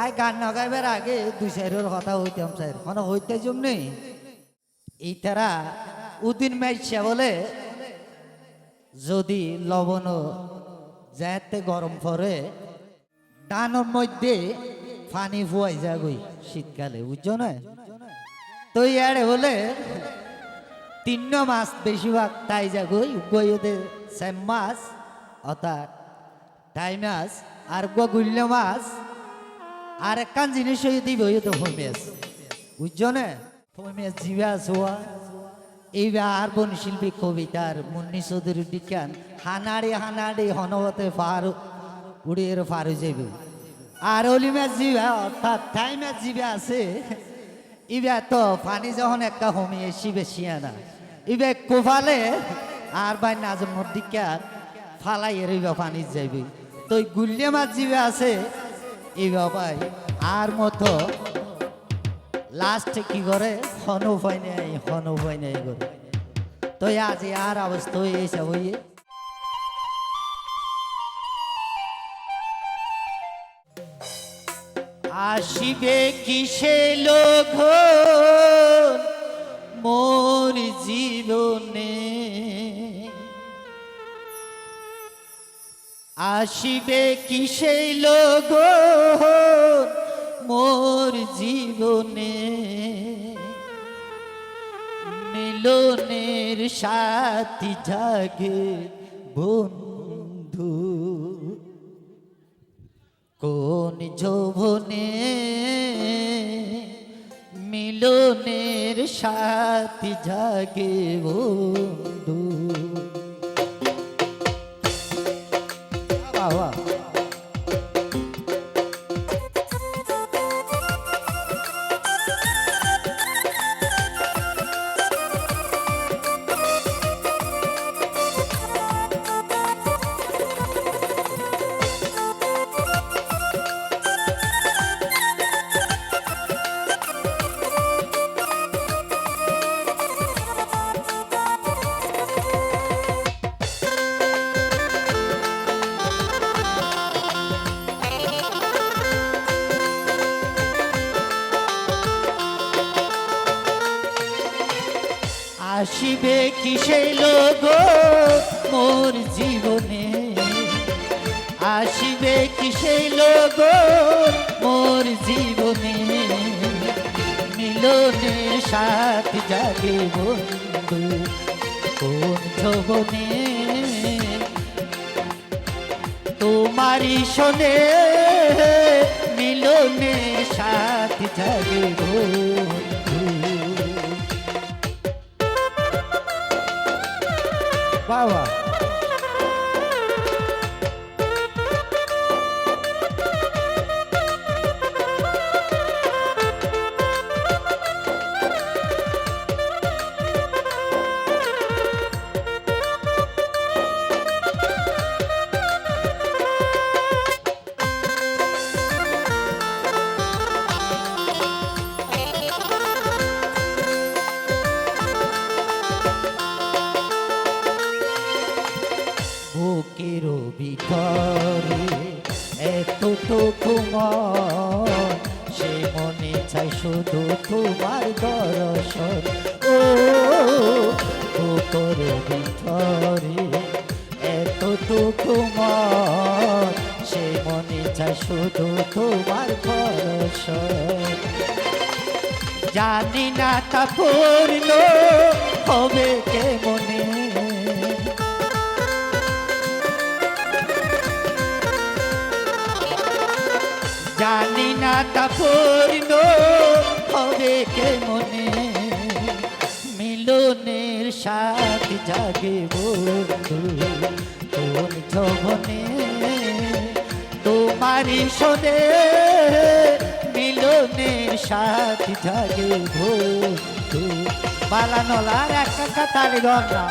আয় গান নগাইবার আগে দুই সাইডের কথা হইতাম স্যার মানে হইতে জন্যে এই তারা উদিন মাইসা বলে, যদি লবণ যাতে গরম পরে, ডানোর মধ্যে পানি ফুয়াই যাগই শীতকালে, বুঝছ না? তো ইয়ারে হলে তিন মাস বেশিরভাগ তাই যাগই গই ওদের সেম মাছ অর্থাৎ টাই মাছ আর গুল্য মাছ আর একখান জিনিস দিব, ওই তো হোমেস বুঝছ না? হোমেস জিবাস হওয়া এইবার আর বনশিল্পী কবিতার মুন্নি চৌধুরী বিজ্ঞান হানাড়ি হানাড়ি, হনবতে ফার উড়িয়ে ফারু যাইবে। আর অলিমাস জিবা অর্থাৎ টাইমাস জিবা আছে। ইবা তো পানি যখন একটা হমিয়ে শিবে শিয়ানা ইবে কোফালে আর বাই নাজমর দিকার ফালাই এরিবা পানি যাইবে। তো গুল্লে মাছ জিবে আছে ইবা ভাই, আর মতো লাস্টে কি করে? হন উপায় নেই, হন উপায় নেই করে তো আজ আর অবস্থা হয়ে এসে হইয়ে আসিবে কিসে লোক? মোর জীবনে আসিবে কিসে লোক? মোর জীবনে মিলনের সাথী জাগে বন্ধু। কোন যৌবনে মিলনের সাথী জাগে বন্ধু? আসিবে কিসে লোক মোর জীবনে? আসিবে কিসে লোক মোর জীবনে? মিলনের সাথ জাগে বন্ধু কোন যৌবনে তোমারই শোনে মিলনের সাথ জাগে বন্ধু বাবা বুকের মন সে মনে চাই শুধু তোমার দর্শন। ও বুকের ভিতরে এতটুকু মন সে মনে চাই শুধু তোমার দর্শন। জানি না তা পূর্ণ হবে পূর্ণ হবে কে মনে? মিলনের সাথ জাগে বন্ধু তোর শোনে মিলনের সাথ জাগে বন্ধু। বালানলার একটা কাতার বাবা।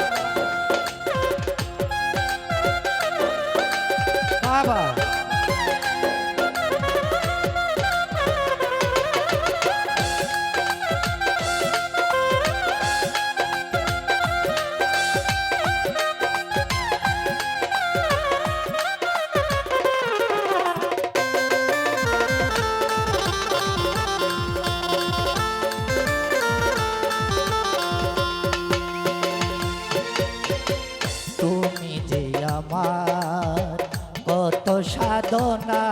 আমার। কত সাধনা,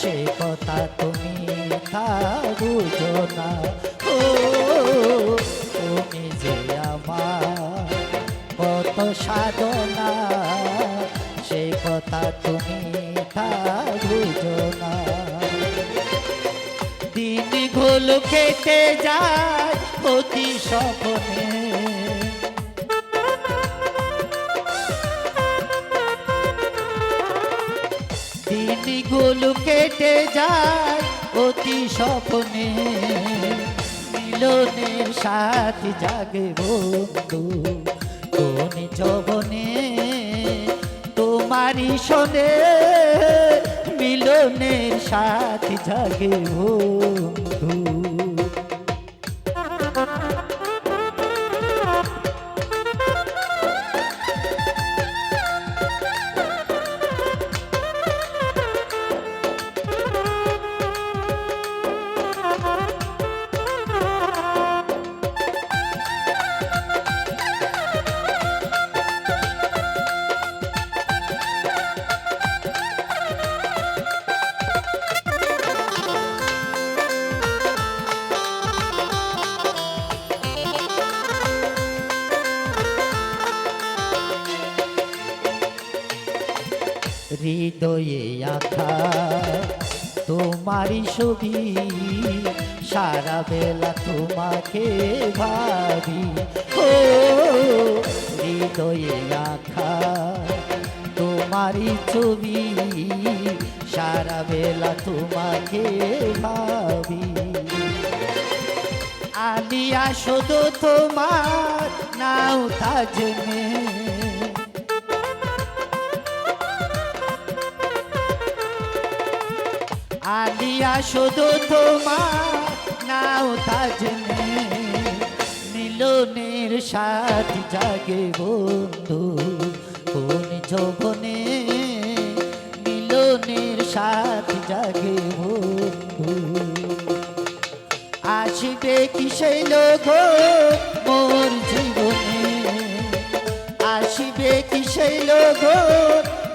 সে কথা তুমি বুঝো না। ও, তুমি যে আমার কত সাধনা, সে কথা তুমি বুঝো না। দিন গোল খেতে যায় অতি সপনে দিনগুলো কেটে যায় অতি স্বপ্নে। মিলনের সাথে জাগে বন্ধু, কোন জবনে তোমারই শোনে মিলনের সাথে জাগে বন্ধু। হৃদয়ে আখা তোমারই ছবি সারা বেলা তোমাকে ভাবি। ও, হৃদয়ে আখা তোমারই ছবি সারা বেলা তোমাকে ভাবি। আলিয়া, শুধু তোমার নাও তাজনে আলিয়া শুধু তোমার নাও তাজনে মিলনের সাথী জাগে বন্ধু। কোন যৌবনে মিলনের সাথী জাগে বন্ধু। আসবে কি সেই লোক মোর জীবনে? আসবে কি সেই লোক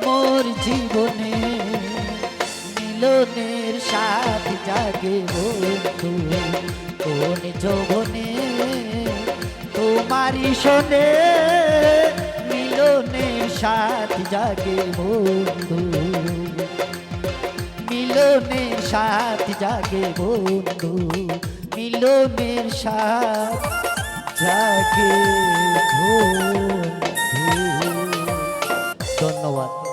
মোর জীবনে? মিলনের সাথ জাগে বন্ধু। কোন যৌবনে তোমারি শোনে মিলনে সাথ জাগে বন্ধু। মিলনের সাথ জাগে বন্ধু। মিলনের সাথ জাগে বন্ধু। ধন্যবাদ।